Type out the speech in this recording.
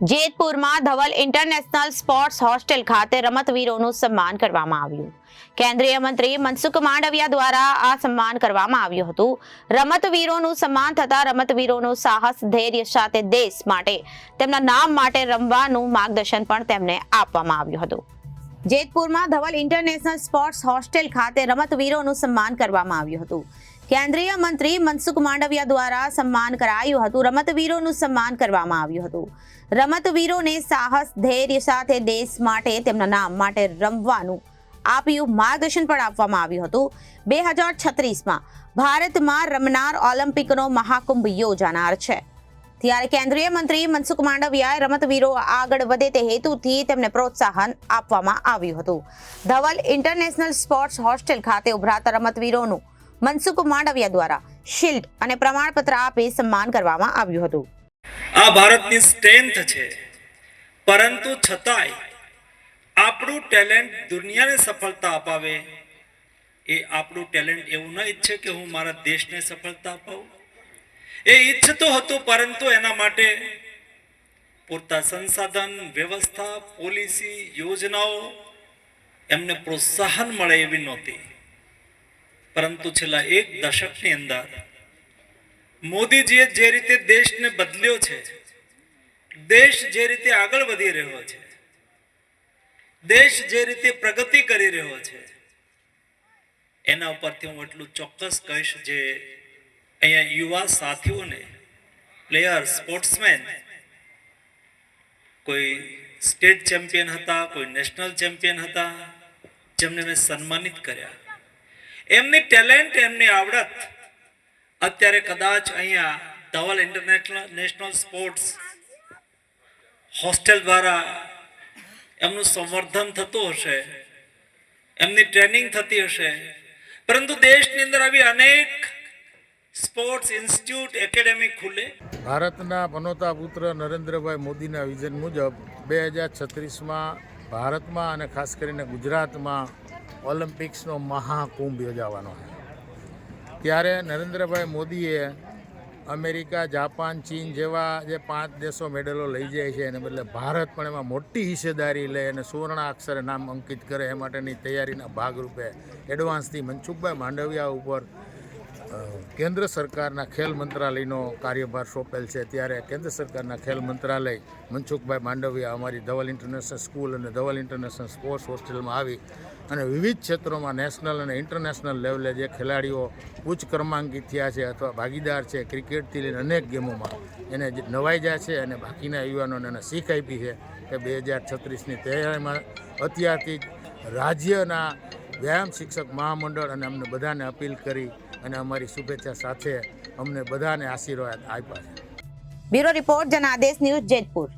જેતપુરમાં Dhaval international sports hostel ખાતે રમતવીરોનું સન્માન કરવામાં આવ્યું. કેન્દ્રીય મંત્રી મનસુખ માંડવિયા દ્વારા આ સન્માન કરવામાં આવ્યું હતું. રમતવીરોનું સન્માન થતા રમતવીરોનું સાહસ, ધૈર્ય સાથે દેશ માટે, તેમના નામ માટે રમવાનું માર્ગદર્શન પણ તેમને આપવામાં આવ્યું હતું. જેતપુરમાં ધવલ ઇન્ટરનેશનલ સ્પોર્ટ્સ હોસ્ટેલ ખાતે રમતવીરોનું સન્માન કરવામાં આવ્યું હતું. કેન્દ્રીય મંત્રી મનસુખ માંડવિયા દ્વારા સન્માન કરાયું હતું. રમતવીરોનું સન્માન કરવામાં આવ્યું હતું. રમતવીરોને સાહસ, ધૈર્ય સાથે દેશ માટે, તેમના નામ માટે રમવાનું આપ્યું, માર્ગદર્શન પણ આપવામાં આવ્યું હતું. બે હજાર છત્રીસમાં ભારતમાં રમનાર ઓલિમ્પિકનો મહાકુંભ યોજાનાર છે. ત્યારે કેન્દ્રીય મંત્રી મનસુખ માંડવિયાએ રમતવીરો આગળ વધે તે હેતુથી તેમને પ્રોત્સાહન આપવામાં આવ્યું હતું. ધવલ ઇન્ટરનેશનલ સ્પોર્ટ્સ હોસ્ટેલ ખાતે ઉભરાતા રમતવીરોનું મનસુખ માંડવિયા દ્વારા શિલ્ડ અને પ્રમાણપત્ર આપી સન્માન કરવામાં આવ્યું હતું. આ ભારતની સ્ટ્રેન્થ છે. પરંતુ છતાંય આપણું ટેલેન્ટ દુનિયાને સફળતા અપાવે. એ આપણું ટેલેન્ટ એવું ન ઈચ્છે કે હું મારા દેશને સફળતા અપાવું. એ ઈચ્છતો હતો, પરંતુ એના માટે પૂરતા સંસાધન, વ્યવસ્થા, પોલિસી, યોજનાઓ એમને પ્રોત્સાહન મળે એવી નહોતી. પરંતુ છેલ્લા એક દશકની અંદર મોદીજીએ જે રીતે દેશને બદલ્યો છે, દેશ જે રીતે આગળ વધી રહ્યો છે, દેશ જે રીતે પ્રગતિ કરી રહ્યો છે, એના ઉપરથી હું એટલું ચોક્કસ કહીશ જે અહીંયા યુવા સાથીઓને, પ્લેયર, સ્પોર્ટ્સમેન, કોઈ સ્ટેટ ચેમ્પિયન હતા, કોઈ નેશનલ ચેમ્પિયન હતા, જેમને મેં સન્માનિત કર્યા. એમની ટેલેન્ટ એમની આવડત. અત્યારે કદાચ અહીંયા Dhaval international national sports hostel દ્વારા એમનું સંવર્ધન થતું હશે, એમની ટ્રેનિંગ થતી હશે. પરંતુ દેશની અંદર આવી અનેક સ્પોર્ટ્સ ઇન્સ્ટિટ્યૂટ એકેડેમી ખુલે. ભારતના બનોતા પુત્ર નરેન્દ્રભાઈ મોદીના વિઝન મુજબ બે હજાર છત્રીસમાં ભારતમાં અને ખાસ કરીને ગુજરાતમાં ઓલિમ્પિક્સનો મહાકુંભ યોજાવાનો છે. ત્યારે નરેન્દ્રભાઈ મોદીએ અમેરિકા, જાપાન, ચીન જેવા જે પાંચ દેશો મેડલો લઈ જાય છે, એને બદલે ભારત પણ એમાં મોટી હિસ્સેદારી લે અને સુવર્ણ અક્ષરે નામ અંકિત કરે, એ માટેની તૈયારીના ભાગરૂપે એડવાન્સથી મનસુખભાઈ માંડવિયા ઉપર કેન્દ્ર સરકારના ખેલ મંત્રાલયનો કાર્યભાર સોંપેલ છે. ત્યારે કેન્દ્ર સરકારના ખેલ મંત્રાલય મનસુખભાઈ માંડવિયા અમારી ધવલ ઇન્ટરનેશનલ સ્કૂલ અને ધવલ ઇન્ટરનેશનલ સ્પોર્ટ્સ હોસ્ટેલમાં આવી અને વિવિધ ક્ષેત્રોમાં નેશનલ અને ઇન્ટરનેશનલ લેવલે જે ખેલાડીઓ ઉચ્ચ ક્રમાંકિત થયા છે અથવા ભાગીદાર છે, ક્રિકેટથી લઈને અનેક ગેમોમાં એને નવાઈ જાય છે અને બાકીના યુવાનોને એને શીખ આપી છે કે બે હજાર છત્રીસની તૈયારીમાં અત્યારથી રાજ્યના વ્યાયામ શિક્ષક મહામંડળ અને અમને બધાને અપીલ કરી અને અમારી શુભેચ્છા સાથે અમને બધાને આશીર્વાદ આપ્યા છે. Bureau report Janadesh news Jetpur.